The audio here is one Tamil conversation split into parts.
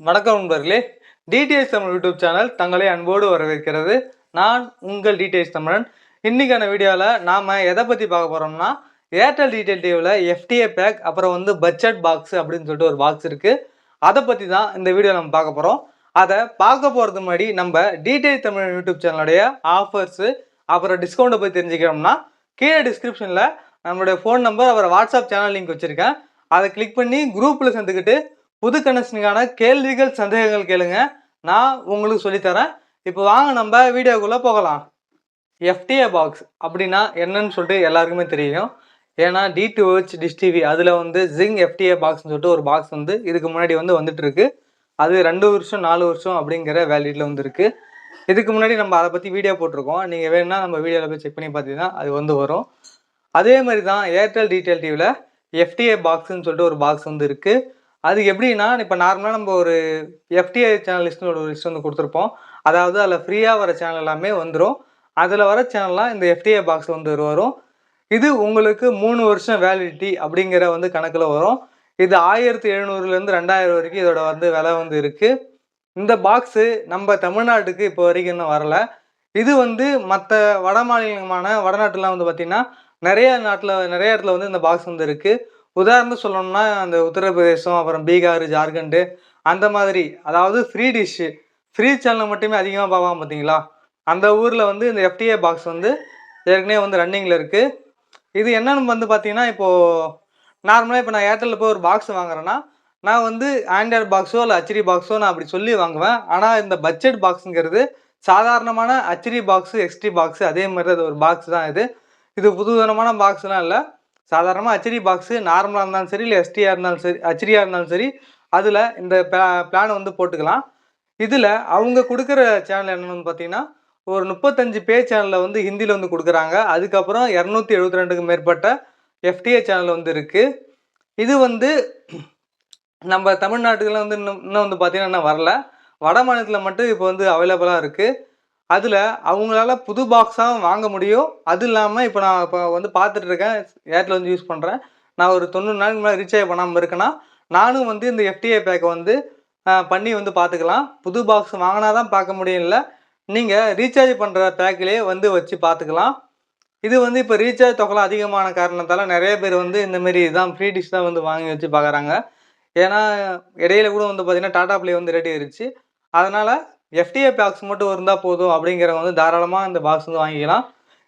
வணக்கம் நண்பர்களே. டிடிஎஸ் தமிழ் யூடியூப் சேனல் தங்களை அன்போடு வரவேற்கிறது. நான் உங்கள் டிடிஎஸ் தமிழன். இன்றைக்கான வீடியோவில் நாம் எதை பற்றி பார்க்க போகிறோம்னா ஏர்டெல் டீடெயில் டிவியில் எஃப்டிஏ பேக் அப்புறம் வந்து பட்ஜெட் பாக்ஸ் அப்படின்னு சொல்லிட்டு ஒரு பாக்ஸ் இருக்குது அதை பற்றி தான் இந்த வீடியோ நம்ம பார்க்க போகிறோம் அதை பார்க்க போகிறது முன்னாடி நம்ம டிடிஎஸ் தமிழ் யூடியூப் சேனலுடைய ஆஃபர்ஸு அப்புறம் டிஸ்கவுண்ட்டை பற்றி தெரிஞ்சுக்கிறோம்னா கீழே டிஸ்கிரிப்ஷனில் நம்மளுடைய ஃபோன் நம்பர் அப்புறம் வாட்ஸ்அப் சேனல் லிங்க் வச்சுருக்கேன். அதை கிளிக் பண்ணி குரூப்பில் சேர்ந்துக்கிட்டு புது கனெக்ஷனுக்கான கேள்விகள் சந்தேகங்கள் கேளுங்க. நான் உங்களுக்கு சொல்லித்தரேன். இப்போ வாங்க நம்ம வீடியோக்குள்ளே போகலாம். எஃப்டிஏ பாக்ஸ் அப்படின்னா என்னன்னு சொல்லிட்டு எல்லாருக்குமே தெரியும். ஏன்னா D to H dish TV அதில் வந்து ஜிங் எஃப்டிஏ பாக்ஸ்னு சொல்லிட்டு ஒரு பாக்ஸ் வந்து இதுக்கு முன்னாடி வந்து வந்துட்டுருக்கு. அது ரெண்டு வருஷம் நாலு வருஷம் அப்படிங்கிற வேலிடில் வந்துருக்கு. இதுக்கு முன்னாடி நம்ம அதை பற்றி வீடியோ போட்டிருக்கோம். நீங்கள் வேணும்னா நம்ம வீடியோவில் போய் செக் பண்ணி பார்த்தீங்கன்னா அது வந்து வரும். அதே மாதிரி தான் ஏர்டெல் டீட்டெயில் டிவியில் எஃப்டிஏ பாக்ஸுன்னு சொல்லிட்டு ஒரு பாக்ஸ் வந்து இருக்குது அது எப்படின்னா இப்போ நார்மலாக நம்ம ஒரு எஃப்டிஐ சேனல் லிஸ்ட்னு ஒரு லிஸ்ட் வந்து கொடுத்துருப்போம். அதாவது அதில் ஃப்ரீயாக வர சேனல் எல்லாமே வந்துடும் அதில் வர சேனல்லாம் இந்த எஃப்டிஐ பாக்ஸ் வந்து வரும். இது உங்களுக்கு மூணு வருஷம் வேலிடிட்டி அப்படிங்கிற வந்து கணக்கில் வரும். இது ஆயிரத்தி எழுநூறுலேருந்து ரெண்டாயிரம் வரைக்கும் இதோட வந்து விலை வந்து இருக்குது இந்த பாக்ஸு நம்ம தமிழ்நாட்டுக்கு இப்போ வரைக்கும் இன்னும் வரலை. இது வந்து மற்ற வட மாநிலமான வடநாட்டுலாம் வந்து பார்த்திங்கன்னா நிறைய நாட்டில் நிறைய இடத்துல வந்து இந்த பாக்ஸ் வந்து இருக்குது உதாரணம் சொல்லணும்னா அந்த உத்தரப்பிரதேசம் அப்புறம் பீகார் ஜார்க்கண்டு அந்த மாதிரி அதாவது ஃப்ரீ டிஷ்ஷு ஃப்ரீ சேனல் மட்டுமே அதிகமாக பார்ப்பாங்க பார்த்தீங்களா? அந்த ஊரில் வந்து இந்த எஃப்டிஏ பாக்ஸ் வந்து ஏற்கனவே வந்து ரன்னிங்கில் இருக்குது இது என்னென்னு வந்து பார்த்தீங்கன்னா இப்போது நார்மலாக இப்போ நான் ஏர்டெல்லில் போய் ஒரு பாக்ஸ் வாங்குறேன்னா நான் வந்து ஆண்ட்ராய்டு பாக்ஸோ இல்லை ஹச்டி பாக்ஸோ நான் அப்படி சொல்லி வாங்குவேன். ஆனால் இந்த பட்ஜெட் பாக்ஸுங்கிறது சாதாரணமான ஹச்டி பாக்ஸு எக்ஸ்டி பாக்ஸு அதே மாதிரி அது ஒரு பாக்ஸ் தான் இது. இது புதுதனமான பாக்ஸ்லாம் இல்லை. சாதாரணமாக ஹச்டி பாக்ஸு நார்மலாக இருந்தாலும் சரி இல்லை எஸ்டியாக இருந்தாலும் சரி ஹச்டியாக இருந்தாலும் சரி அதில் இந்த பிளானை வந்து போட்டுக்கலாம். இதில் அவங்க கொடுக்குற சேனல் என்னென்னு பார்த்தீங்கன்னா ஒரு முப்பத்தஞ்சு பே சேனலில் வந்து ஹிந்தியில் வந்து கொடுக்குறாங்க. அதுக்கப்புறம் இரநூத்தி எழுபத்தி ரெண்டுக்கு மேற்பட்ட எஃப்டிஏ சேனல் வந்து இருக்குது இது வந்து நம்ம தமிழ்நாட்டுக்குலாம் வந்து இன்னும் இன்னும் வந்து பார்த்திங்கன்னா இன்னும் வரல. வட மாநிலத்தில் மட்டும் இப்போ வந்து அவைலபிளாக இருக்குது அதில் அவங்களால புது பாக்ஸாக வாங்க முடியும். அது இல்லாமல் இப்போ நான் இப்போ வந்து பார்த்துட்டு இருக்கேன். ஏர்டெல் வந்து யூஸ் பண்ணுறேன் நான் ஒரு தொண்ணூறு நாளுக்கு மேலே ரீசார்ஜ் பண்ணாமல் இருக்கேன்னா நானும் வந்து இந்த எஃப்டிஏ பேக்கை வந்து பண்ணி வந்து பார்த்துக்கலாம். புது பாக்ஸ் வாங்கினா தான் பார்க்க முடியும்ல. நீங்கள் ரீசார்ஜ் பண்ணுற பேக்கிலே வந்து வச்சு பார்த்துக்கலாம். இது வந்து இப்போ ரீசார்ஜ் தொகைலாம் அதிகமான காரணத்தால் நிறைய பேர் வந்து இந்தமாரி இதான் ஃப்ரீ டிஷ் தான் வந்து வாங்கி வச்சு பார்க்குறாங்க. ஏன்னா இடையில கூட வந்து பார்த்திங்கன்னா டாடா ப்ளே வந்து ரெடி ஆயிடுச்சு அதனால் எஃப்டிஏ பாக்ஸ் மட்டும் இருந்தால் போதும் அப்படிங்கிறவங்க வந்து தாராளமாக இந்த பாக்ஸ் வந்து வாங்கிக்கலாம்.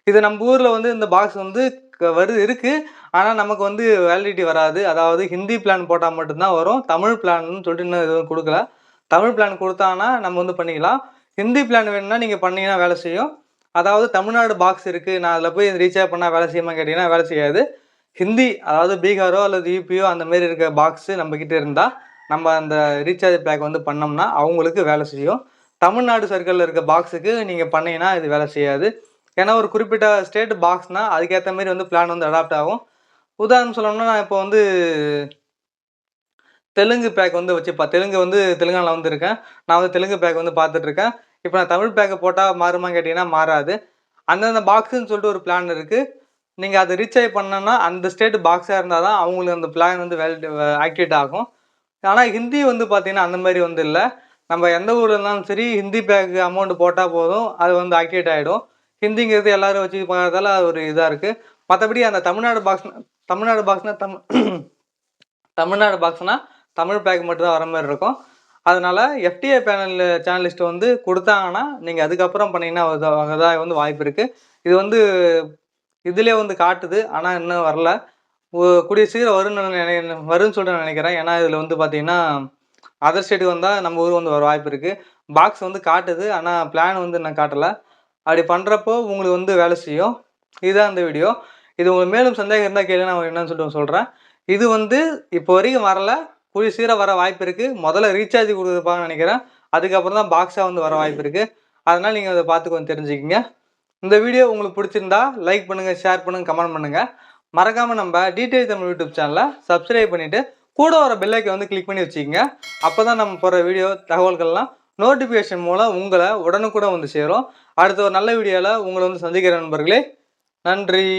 இது நம்ம ஊரில் வந்து இந்த பாக்ஸ் வந்து வருது இருக்குது ஆனால் நமக்கு வந்து வேலிடிட்டி வராது. அதாவது ஹிந்தி பிளான் போட்டால் மட்டும்தான் வரும். தமிழ் பிளான்னு சொல்லிட்டு இன்னும் எதுவும் கொடுக்கல. தமிழ் பிளான் கொடுத்தாங்கன்னா நம்ம வந்து பண்ணிக்கலாம். ஹிந்தி பிளான் வேணும்னா நீங்கள் பண்ணீங்கன்னா வேலை செய்யும். அதாவது தமிழ்நாடு பாக்ஸ் இருக்குது நான் அதில் போய் ரீசார்ஜ் பண்ணால் வேலை செய்யுமா கேட்டிங்கன்னா வேலை செய்யாது. ஹிந்தி அதாவது பீகாரோ அல்லது யூபியோ அந்த மாரி இருக்க பாக்ஸு நம்மக்கிட்ட இருந்தால் நம்ம அந்த ரீசார்ஜ் பேக் வந்து பண்ணோம்னா அவங்களுக்கு வேலை செய்யும். தமிழ்நாடு சர்க்கிளில் இருக்க பாக்ஸுக்கு நீங்கள் பண்ணீங்கன்னா இது வேலை செய்யாது. ஏன்னா ஒரு குறிப்பிட்ட ஸ்டேட் பாக்ஸ்னால் அதுக்கேற்ற மாதிரி வந்து பிளான் வந்து அடாப்ட் ஆகும். உதாரணம் சொல்லணும்னா நான் இப்போ வந்து தெலுங்கு பேக் வந்து வச்சுப்பா. தெலுங்கு வந்து தெலுங்கானில் வந்து இருக்கேன். நான் வந்து தெலுங்கு பேக் வந்து பார்த்துட்ருக்கேன் இப்போ நான் தமிழ் பேக்கை போட்டால் மாறுமா கேட்டிங்கன்னா மாறாது. அந்தந்த பாக்ஸுன்னு சொல்லிட்டு ஒரு பிளான் இருக்குது நீங்கள் அதை ரீச் ஆகி பண்ணோன்னா அந்த ஸ்டேட் பாக்ஸாக இருந்தால் தான் அவங்களுக்கு அந்த பிளான் வந்து வேலிட் ஆக்டிவேட் ஆகும். ஆனால் ஹிந்தி வந்து பார்த்திங்கன்னா அந்த மாதிரி வந்து இல்லை. நம்ம எந்த ஊரில் இருந்தாலும் சரி ஹிந்தி பேக் அமௌண்ட் போட்டால் போதும். அது வந்து ஆக்டிவேட் ஆகிடும் ஹிந்திங்கிறது எல்லோரும் வச்சு பார்க்கறதால ஒரு இதாக இருக்குது மற்றபடி அந்த தமிழ்நாடு பாக்ஸ் தமிழ்நாடு பாக்ஸ்னால் தமிழ் தமிழ்நாடு பாக்ஸ்னால் தமிழ் பேக் மட்டும் தான் வர மாதிரி இருக்கும். அதனால் எஃப்டிஏ பேனல் சேனலிஸ்ட் வந்து கொடுத்தாங்கன்னா நீங்கள் அதுக்கப்புறம் பண்ணிங்கன்னா அதான் வந்து வாய்ப்பு இருக்குது இது வந்து இதிலே வந்து காட்டுது. ஆனால் இன்னும் வரல. கூடிய சீக்கிரம் வரும்னு நினை வரும்னு சொல்லிட்டு நினைக்கிறேன். ஏன்னா இதில் வந்து பார்த்தீங்கன்னா அதர் ஸ்டேட்டுக்கு வந்தால் நம்ம ஊர் வந்து வர வாய்ப்பு இருக்குது பாக்ஸ் வந்து காட்டுது. ஆனால் பிளான் வந்து நான் காட்டலை. அப்படி பண்ணுறப்போ உங்களுக்கு வந்து வேலை செய்யும். இதுதான் அந்த வீடியோ இது உங்களுக்கு மேலும் சந்தேகம் இருந்தால் கேள்வி நான் என்னன்னு சொல்லிட்டு சொல்கிறேன் இது வந்து இப்போ வரைக்கும் வரல. கூடிய சீராக வர வாய்ப்பு இருக்குது முதல்ல ரீசார்ஜ் கொடுக்குறப்பான்னு நினைக்கிறேன். அதுக்கப்புறம் தான் பாக்ஸாக வந்து வர வாய்ப்பு இருக்குது அதனால் நீங்கள் அதை பார்த்து கொஞ்சம் தெரிஞ்சுக்கிங்க. இந்த வீடியோ உங்களுக்கு பிடிச்சிருந்தா லைக் பண்ணுங்கள் ஷேர் பண்ணுங்கள் கமெண்ட் பண்ணுங்கள் மறக்காமல் நம்ம டீட்டெயில் தமிழ் யூடியூப் சேனலை சப்ஸ்கிரைப் பண்ணிவிட்டு கூட வர பெல்லைக்கை வந்து கிளிக் பண்ணி வச்சுக்கோங்க. அப்போ தான் நம்ம போகிற வீடியோ தகவல்கள்லாம் நோட்டிஃபிகேஷன் மூலம் உங்களை உடனுக்குடன் வந்து சேரும். அடுத்த ஒரு நல்ல வீடியோவில் உங்களை வந்து சந்திக்கிற நண்பர்களே. நன்றி.